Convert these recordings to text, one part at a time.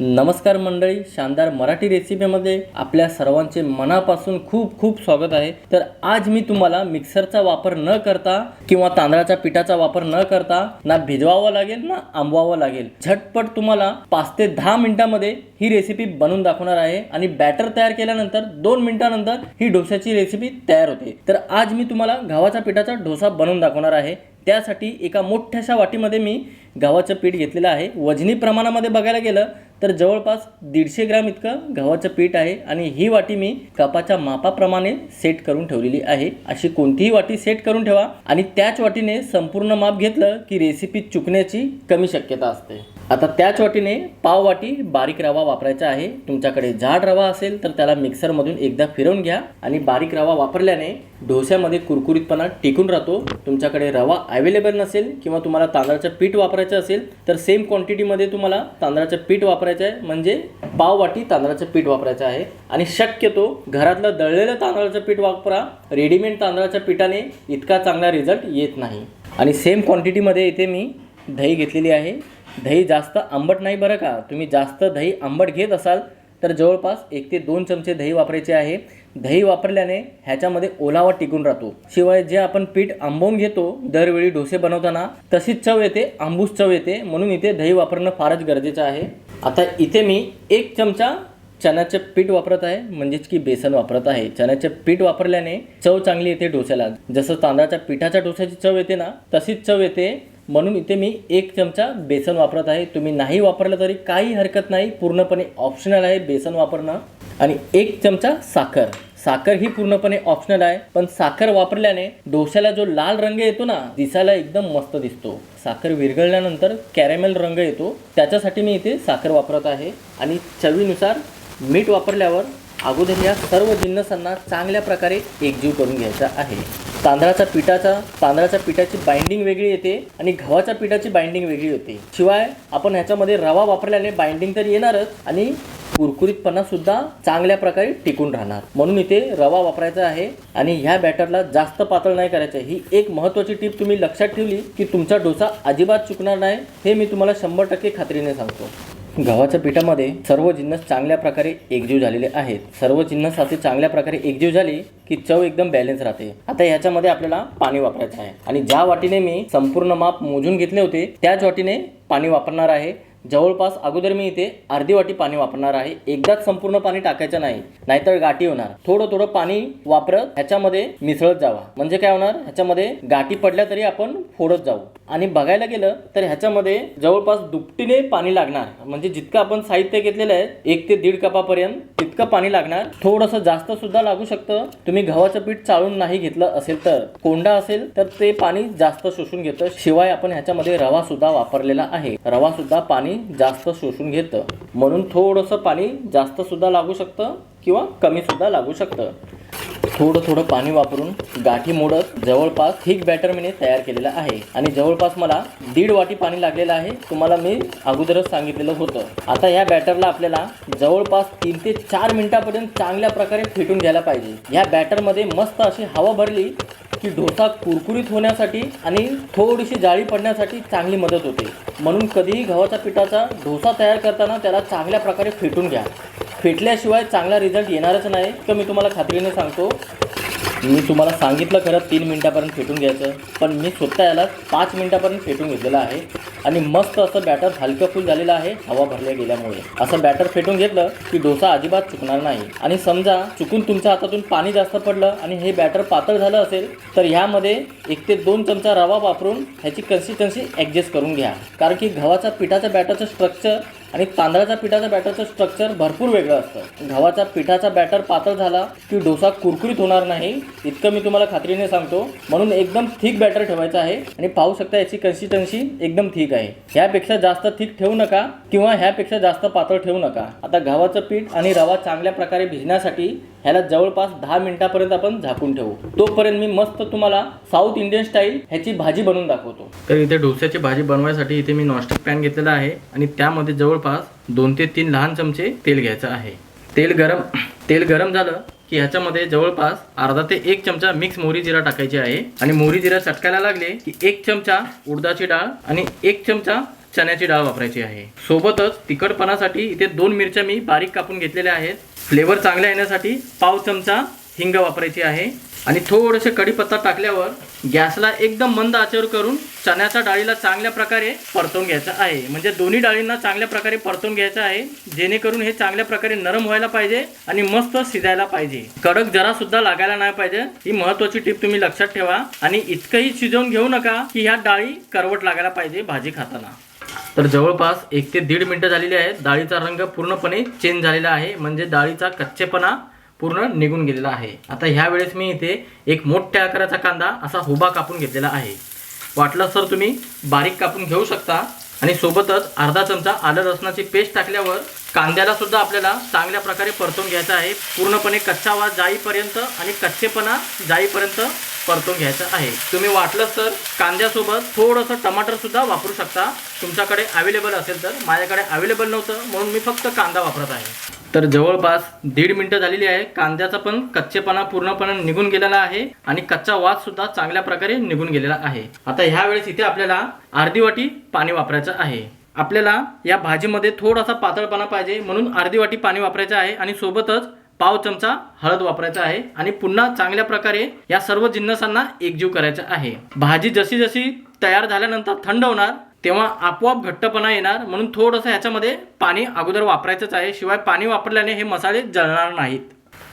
नमस्कार मंडळी शानदार मराठी रेसिपीमध्ये आपल्या सर्वांचे मनापासून खूप खूप स्वागत आहे. तर आज मी तुम्हाला मिक्सरचा वापर न करता किंवा तांदळाच्या पिठाचा वापर न करता ना भिजवावं लागेल ना आंबवावं लागेल झटपट तुम्हाला पाच ते दहा मिनिटांमध्ये ही रेसिपी बनवून दाखवणार आहे. आणि बॅटर तयार केल्यानंतर दोन मिनिटानंतर ही डोश्याची रेसिपी तयार होते. तर आज मी तुम्हाला गव्हाच्या पिठाचा डोसा बनवून दाखवणार आहे. त्यासाठी एका मोठ्याशा वाटीमध्ये मी गव्हाचं पीठ घेतलेलं आहे. वजनी प्रमाणामध्ये बघायला गेलं तर जवळपास दीडशे ग्रॅम इतकं गव्हाचं पीठ आहे आणि ही वाटी मी कपाच्या मापाप्रमाणे सेट करून ठेवलेली आहे. अशी कोणतीही वाटी सेट करून ठेवा आणि त्याच वाटीने संपूर्ण माप घेतलं की रेसिपी चुकण्याची कमी शक्यता असते. आता त्याच वाटीने पाव वाटी बारीक रवा वापरायचा आहे. तुमच्याकडे जाड रवा असेल तर त्याला मिक्सरमधून एकदा फिरवून घ्या आणि बारीक रवा वापरल्याने डोस्यामध्ये कुरकुरीतपणा टिकून राहतो. तुमच्याकडे रवा अवेलेबल नसेल किंवा तुम्हाला तांदळाचं पीठ वापरायचं असेल तर सेम क्वांटिटीमध्ये तुम्हाला तांदळाचं पीठ वापरायचं आहे. म्हणजे पाव वाटी तांदळाचं पीठ वापरायचं आहे. आणि शक्यतो घरातलं दळलेलं तांदळाचं पीठ वापरा. रेडीमेड तांदळाच्या पिठाने इतका चांगला रिझल्ट येत नाही. आणि सेम क्वांटिटीमध्ये इथे मी दही घेतलेली आहे. दही जास्त आंबट नाही बरं का? तुम्ही जास्त दही आंबट घेत असाल तर जवळपास एक ते दोन चमचे दही वापरायचे आहे. दही वापरल्याने ह्याच्यामध्ये ओलावा टिकून राहतो. शिवाय जे आपण पीठ आंबवून घेतो दरवेळी डोसे बनवताना तशीच चव येते आंबूस चव येते. म्हणून इथे दही वापरणं फारच गरजेचं आहे. आता इथे मी एक चमचा चण्याचे पीठ वापरत आहे. म्हणजेच की बेसन वापरत आहे. चण्याचे पीठ वापरल्याने चव चांगली येते डोस्याला. जसं तांदळाच्या पिठाच्या डोस्याची चव येते ना तशीच चव येते. म्हणून इथे मी एक चमचा बेसन वापरत आहे. तुम्ही नाही वापरलं तरी काही हरकत नाही. पूर्णपणे ऑप्शनल आहे बेसन वापरणं. आणि एक चमचा साखर. साखर ही पूर्णपणे ऑप्शनल आहे. पण साखर वापरल्याने डोश्याला जो लाल रंग येतो ना दिसायला एकदम मस्त दिसतो. साखर विरघळल्यानंतर कॅरेमेल रंग येतो. त्याच्यासाठी मी इथे साखर वापरत आहे. आणि चवीनुसार मीठ वापरल्यावर अगोदर या सर्व जिन्नसांना चांगल्या प्रकारे एकजीव करून घ्यायचा आहे. तांदळाच्या पिठाचा तांदळाच्या पिठाची बाइंडिंग वेगळी येते आणि गव्हाच्या पिठाची बाइंडिंग वेगळी होते. शिवाय आपण ह्याच्यामध्ये रवा वापरल्याने बाइंडिंग तर येणारच आणि कुरकुरीतपणा सुद्धा चांगल्या प्रकारे टिकून राहणार. म्हणून इथे रवा वापरायचा आहे आणि ह्या बॅटरला जास्त पातळ नाही करायचं. ही एक महत्त्वाची टीप तुम्ही लक्षात ठेवली की तुमचा डोसा अजिबात चुकणार नाही हे मी तुम्हाला शंभर टक्के खात्रीने सांगतो. गव्हाच्या पिठामध्ये सर्व जिन्नस चांगल्या प्रकारे एकजीव झालेले आहेत. सर्व जिन्नस असे चांगल्या प्रकारे एकजीव झाली की चव एकदम बॅलन्स राहते. आता याच्यामध्ये आपल्याला पाणी वापरायचं आहे. आणि ज्या वाटीने मी संपूर्ण माप मोजून घेतले होते त्याच वाटीने पाणी वापरणार आहे. जवळपास अगोदर मी इथे अर्धी वाटी पाणी वापरणार आहे. एकदाच संपूर्ण पाणी टाकायचं नाही नाहीतर गाठी होणार. थोडं थोडं पाणी वापरत ह्याच्यामध्ये मिसळत जावा. म्हणजे काय होणार? ह्याच्यामध्ये गाठी पडल्या तरी आपण फोडत जाऊ. आणि बघायला गेलं तर ह्याच्यामध्ये जवळपास दुपटीने पाणी लागणार. म्हणजे जितकं आपण साहित्य घेतलेलं आहे एक ते दीड कपापर्यंत तितकं पाणी लागणार. थोडंसं जास्त सुद्धा लागू शकतं. तुम्ही गव्हाचं पीठ चाळून नाही घेतलं असेल तर कोंडा असेल तर ते पाणी जास्त शोषून घेतं. शिवाय आपण ह्याच्यामध्ये रवा सुद्धा वापरलेला आहे. रवा सुद्धा पाणी जास्त शोषून घेतं. म्हणून थोडंसं पाणी जास्त सुद्धा लागू शकतं किंवा कमी सुद्धा लागू शकतं. थोडं थोडं पाणी वापरून गाठी मोडत जवळपास थिक बॅटर मी तयार केलेलं आहे. आणि जवळपास मला दीड वाटी पाणी लागलेलं आहे तुम्हाला मी अगोदरच सांगितलेलं होतं. आता या बॅटरला आपल्याला जवळपास तीन ते चार मिनिटापर्यंत चांगल्या प्रकारे फेटून घ्यायला पाहिजे. या बॅटरमध्ये मस्त अशी हवा भरली की डोसा कुरकुरीत होण्यासाठी आणि थोडीशी जाळी पडण्यासाठी चांगली मदत होते. म्हणून कधीही गव्हाच्या पिठाचा डोसा तयार करताना त्याला चांगल्या प्रकारे फेटून घ्या. फेटल्याशिवाय चांगला रिझल्ट येणारच नाही. तर मी तुम्हाला खात्रीने सांगतो. मी तुम्हाला सांगितलं खरं तीन मिनटापर्यंत फेटून घ्यायचं. पण मी स्वतः याला पाच मिनटापर्यंत फेटून घेतलेलं आहे. आणि मस्त असं बॅटर हलकं फुल झालेलं आहे हवा भरल्या गेल्यामुळे. असं बॅटर फेटून घेतलं की डोसा अजिबात चुकणार नाही. आणि समजा चुकून तुमच्या हातातून पाणी जास्त पडलं आणि हे बॅटर पातळ झालं असेल तर ह्यामध्ये एक ते दोन चमचा रवा वापरून ह्याची कन्सिस्टन्सी ॲडजस्ट करून घ्या. कारण की गव्हाच्या पिठाच्या बॅटरचं स्ट्रक्चर आणि तांदळाच्या पिठाचा बॅटरचं स्ट्रक्चर भरपूर वेगळं असतं. गव्हाचा पिठाचा बॅटर पातळ झाला की डोसा कुरकुरीत होणार नाही इतकं मी तुम्हाला खात्रीने सांगतो. म्हणून एकदम थिक बॅटर ठेवायचं आहे आणि पाहू शकता याची कन्सिस्टन्सी एकदम थिक आहे. ह्यापेक्षा जास्त थिक ठेवू नका किंवा ह्यापेक्षा जास्त पातळ ठेवू नका. आता गव्हाचं पीठ आणि रवा चांगल्या प्रकारे भिजण्यासाठी ह्याला जवळपास दहा मिनिटापर्यंत आपण झाकून ठेवू. तोपर्यंत मी मस्त तुम्हाला साऊथ इंडियन स्टाईल ह्याची भाजी बनवून दाखवतो. तर इथे डोस्याची भाजी बनवायसाठी इथे मी नॉनस्टिक पॅन घेतलेला आहे आणि त्यामध्ये जवळपास दोन ते तीन लहान चमचे तेल घ्यायचं आहे. तेल गरम तेल गरम झालं की ह्याच्यामध्ये जवळपास अर्धा ते एक चमचा मिक्स मोहरी जिरा टाकायची आहे. आणि मोहरी जिरा चटकायला लागले की एक चमचा उडदाची डाळ आणि एक चमचा चण्याची डाळ वापरायची आहे. सोबतच तिखटपणासाठी इथे दोन मिरच्या मी बारीक कापून घेतलेल्या आहेत. फ्लेवर चांगला येण्यासाठी पाव चमचा हिंग वापरायची आहे. आणि थोडंसं कढीपत्ता टाकल्यावर गॅसला एकदम मंद आचेवर करून चण्याच्या डाळीला चांगल्या प्रकारे परतवून घ्यायचं आहे. म्हणजे दोन्ही डाळींना चांगल्या प्रकारे परतवून घ्यायचं आहे. जेणेकरून हे चांगल्या प्रकारे नरम व्हायला पाहिजे आणि मस्त शिजायला पाहिजे. कडक जरा सुद्धा लागायला नाही पाहिजे. ही महत्वाची टिप तुम्ही लक्षात ठेवा. आणि इतकंही शिजवून घेऊ नका की ह्या डाळी करवट लागायला पाहिजे भाजी खाताना. तर जवळपास एक ते दीड मिनटं झालेली आहेत डाळीचा रंग पूर्णपणे चेंज झालेला आहे. म्हणजे डाळीचा कच्चेपणा पूर्ण निघून गेलेला आहे. आता ह्या वेळेस मी इथे एक मोठ्या आकाराचा कांदा असा हुबा कापून घेतलेला आहे. वाटलं सर तुम्ही बारीक कापून घेऊ शकता. आणि सोबतच अर्धा चमचा आलं लसणाची पेस्ट टाकल्यावर कांद्याला सुद्धा आपल्याला चांगल्या प्रकारे परतून घ्यायचा आहे. पूर्णपणे कच्चा वास जाईपर्यंत आणि कच्चेपणा जाईपर्यंत परतून घ्यायचं आहे. तुम्ही वाटलं तर कांद्यासोबत थोडंसं टमाटर सुद्धा वापरू शकता. तुमच्याकडे अवेलेबल असेल तर माझ्याकडे अवेलेबल नव्हतं म्हणून मी फक्त कांदा वापरत आहे. तर जवळपास दीड मिनिटं झालेली आहे. कांद्याचा पण कच्चेपणा पूर्णपणे निघून गेलेला आहे आणि कच्चा वास सुद्धा चांगल्या प्रकारे निघून गेलेला आहे. आता ह्या वेळेस इथे आपल्याला अर्धी वाटी पाणी वापरायचं आहे. आपल्याला या भाजीमध्ये थोडासा पातळपणा पाहिजे म्हणून अर्धी वाटी पाणी वापरायचं आहे आणि सोबतच पाव चमचा हळद वापरायचा आहे आणि पुन्हा चांगल्या प्रकारे या सर्व जिन्नसांना एकजीव करायचा आहे. भाजी जशी जशी तयार झाल्यानंतर थंड होणार तेव्हा आपोआप घट्टपणा येणार म्हणून थोडंसं ह्याच्यामध्ये पाणी अगोदर वापरायचंच आहे. शिवाय पाणी वापरल्याने हे मसाले जळणार नाहीत.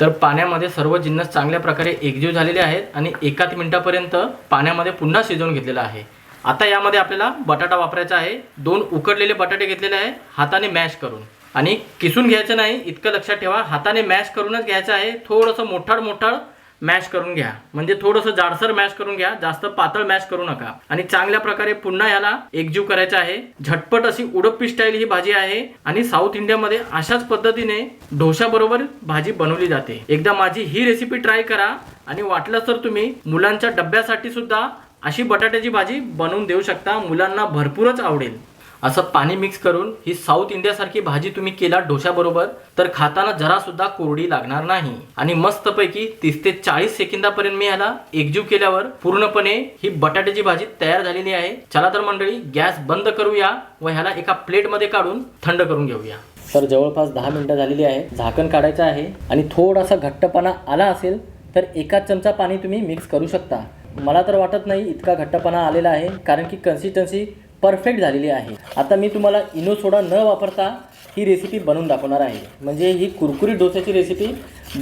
तर पाण्यामध्ये सर्व जिन्नस चांगल्या प्रकारे एकजीव झालेले आहेत आणि एकाच मिनिटापर्यंत पाण्यामध्ये पुन्हा शिजवून घेतलेलं आहे. आता यामध्ये आपल्याला बटाटा वापरायचा आहे. दोन उकडलेले बटाटे घेतलेले आहे हाताने मॅश करून. आणि किसून घ्यायचं नाही इतकं लक्षात ठेवा हाताने मॅश करूनच घ्यायचं आहे. थोडंसं मोठाड मोठाड मॅश करून घ्या. म्हणजे थोडंसं जाडसर मॅश करून घ्या जास्त पातळ मॅश करू नका. आणि चांगल्या प्रकारे पुन्हा याला एकजीव करायचं आहे. झटपट अशी उडप्पी स्टाईल ही भाजी आहे आणि साऊथ इंडियामध्ये अशाच पद्धतीने डोशाबरोबर भाजी बनवली जाते. एकदा माझी ही रेसिपी ट्राय करा आणि वाटलं तर तुम्ही मुलांच्या डब्यासाठी सुद्धा अशी बटाट्याची भाजी बनवून देऊ शकता. मुलांना भरपूरच आवडेल. असं पाणी मिक्स करून ही साऊथ इंडियासारखी भाजी तुम्ही केला डोशाबरोबर तर खाताना जरा सुद्धा कोरडी लागणार नाही. आणि मस्तपैकी तीस ते चाळीस सेकंदापर्यंत मी ह्याला एकजीव केल्यावर पूर्णपणे ही बटाट्याची भाजी तयार झालेली आहे. चला तर मंडळी गॅस बंद करूया व ह्याला एका प्लेटमध्ये काढून थंड करून घेऊया. तर जवळपास दहा मिनिटं झालेली आहे. झाकण काढायचं आहे. आणि थोडासा घट्टपणा आला असेल तर एका चमचा पाणी तुम्ही मिक्स करू शकता. मला तर वाटत नाही इतका घट्टपणा आलेला आहे कारण की कन्सिस्टन्सी परफेक्ट झालेली आहे. आता मी तुम्हाला इनो सोडा न वापरता ही रेसिपी बनवून दाखवणार आहे. म्हणजे ही कुरकुरी डोस्याची रेसिपी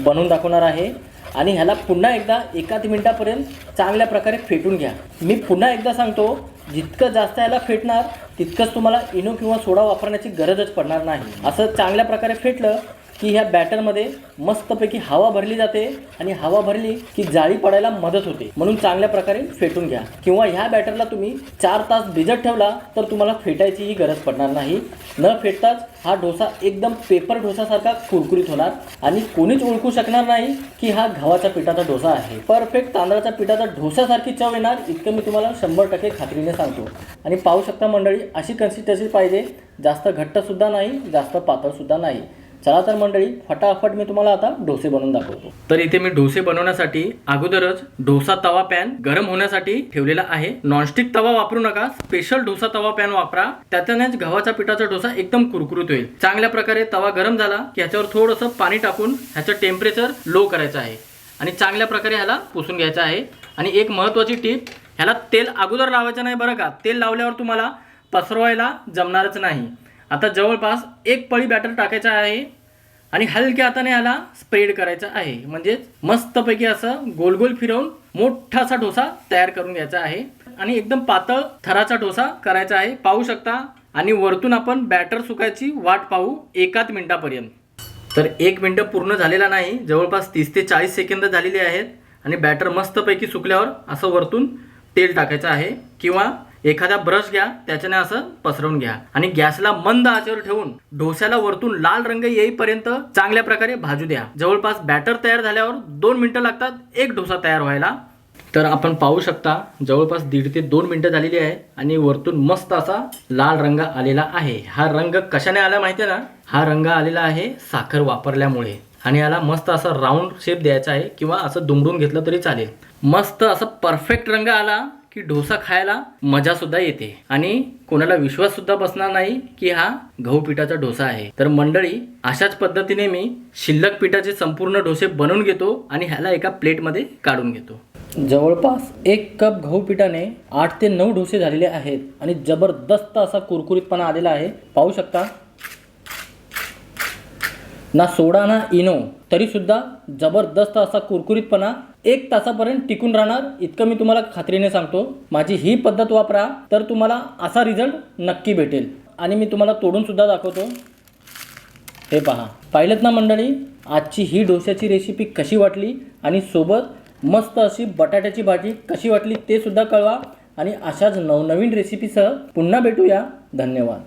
बनवून दाखवणार आहे. आणि ह्याला पुन्हा एकदा एकाच मिनटापर्यंत चांगल्या प्रकारे फेटून घ्या. मी पुन्हा एकदा सांगतो जितकं जास्त याला फेटणार तितकंच तुम्हाला इनो किंवा सोडा वापरण्याची गरजच पडणार नाही. असं चांगल्या प्रकारे फेटलं की ह्या बॅटरमध्ये मस्तपैकी हवा भरली जाते आणि हवा भरली की जाळी पडायला मदत होते. म्हणून चांगल्या प्रकारे फेटून घ्या. किंवा ह्या बॅटरला तुम्ही चार तास भिजत ठेवला तर तुम्हाला फेटायचीही गरज पडणार नाही. न फेटताच हा डोसा एकदम पेपर डोसासारखा कुरकुरीत होणार आणि कोणीच ओळखू शकणार नाही की हा गव्हाच्या पिठाचा डोसा आहे. परफेक्ट तांदळाच्या पिठाचा डोसासारखी चव येणार इतकं मी तुम्हाला शंभर टक्के खात्रीने सांगतो. आणि पाहू शकता मंडळी अशी कन्सिस्टन्सी पाहिजे. जास्त घट्टसुद्धा नाही जास्त पातळसुद्धा नाही. चला तर मंडळी फटाफट मी तुम्हाला आता डोसे बनवून दाखवतो. तर इथे मी डोसे बनवण्यासाठी अगोदरच डोसा तवा पॅन गरम होण्यासाठी ठेवलेला आहे. नॉनस्टिक तवा वापरू नका स्पेशल डोसा तवा पॅन वापरा. त्याच्यानेच गव्हाच्या पिठाचा डोसा एकदम कुरकुरीत होईल. चांगल्या प्रकारे तवा गरम झाला की ह्याच्यावर थोडंसं पाणी टाकून ह्याचं टेम्परेचर लो करायचं आहे. आणि चांगल्या प्रकारे ह्याला पुसून घ्यायचं आहे. आणि एक महत्त्वाची टीप ह्याला तेल अगोदर लावायचं नाही बरं का? तेल लावल्यावर तुम्हाला पसरवायला जमणारच नाही. आता जवळपास एक पळी बॅटर टाकायचा आहे आणि हलक्या हाताने याला स्प्रेड करायचा आहे. म्हणजेच मस्तपैकी असं गोल गोल फिरवून मोठासा डोसा तयार करून घ्यायचा आहे. आणि एकदम पातळ थराचा डोसा करायचा आहे. पाहू शकता. आणि वरतून आपण बॅटर सुकायची वाट पाहू एकाच मिनिटापर्यंत. तर एक मिनटं पूर्ण झालेला नाही. जवळपास तीस ते चाळीस सेकंद झालेली आहेत. आणि बॅटर मस्तपैकी सुकल्यावर असं वरतून तेल टाकायचं आहे. किंवा एखादा ब्रश घ्या त्याच्याने असं पसरवून घ्या. आणि गॅसला मंद आचेवर ठेवून डोस्याला वरतून लाल रंग येईपर्यंत चांगल्या प्रकारे भाजू द्या. जवळपास बॅटर तयार झाल्यावर दोन मिनिटं लागतात एक डोसा तयार व्हायला. तर आपण पाहू शकता जवळपास दीड ते दोन मिनिटं झालेली आहे आणि वरतून मस्त असा लाल रंग आलेला आहे. हा रंग कशाने आला माहिती आहे ना? हा रंग आलेला आहे साखर वापरल्यामुळे. आणि याला मस्त असा राऊंड शेप द्यायचा आहे किंवा असं दुमडून घेतलं तरी चालेल. मस्त असं परफेक्ट रंग आला. की डोसा खायला मजा सुद्धा येते. आणि कोणाला विश्वास सुद्धा बसणार नाही की हा गहू पिठाचा डोसा आहे. तर मंडळी अशाच पद्धतीने मी शिल्लक पिठाचे संपूर्ण डोसे बनवून घेतो आणि ह्याला एका प्लेटमध्ये काढून घेतो. जवळपास एक कप गहू पिठाने आठ ते नऊ डोसे झालेले आहेत आणि जबरदस्त असा कुरकुरीतपणा आलेला आहे. पाहू शकता ना सोडा ना इनो. तरीसुद्धा जबरदस्त असा कुरकुरीतपणा एक तासापर्यंत टिकून राहणार इतकं मी तुम्हाला खात्रीने सांगतो. माझी ही पद्धत वापरा तर तुम्हाला असा रिझल्ट नक्की भेटेल. आणि मी तुम्हाला तोडून सुद्धा दाखवतो. हे पहा. पाहिलं ना मंडळी आजची ही डोश्याची रेसिपी कशी वाटली? आणि सोबत मस्त अशी बटाट्याची भाजी कशी वाटली ते सुद्धा कळवा. आणि अशाच नवनवीन रेसिपीसह पुन्हा भेटूया. धन्यवाद.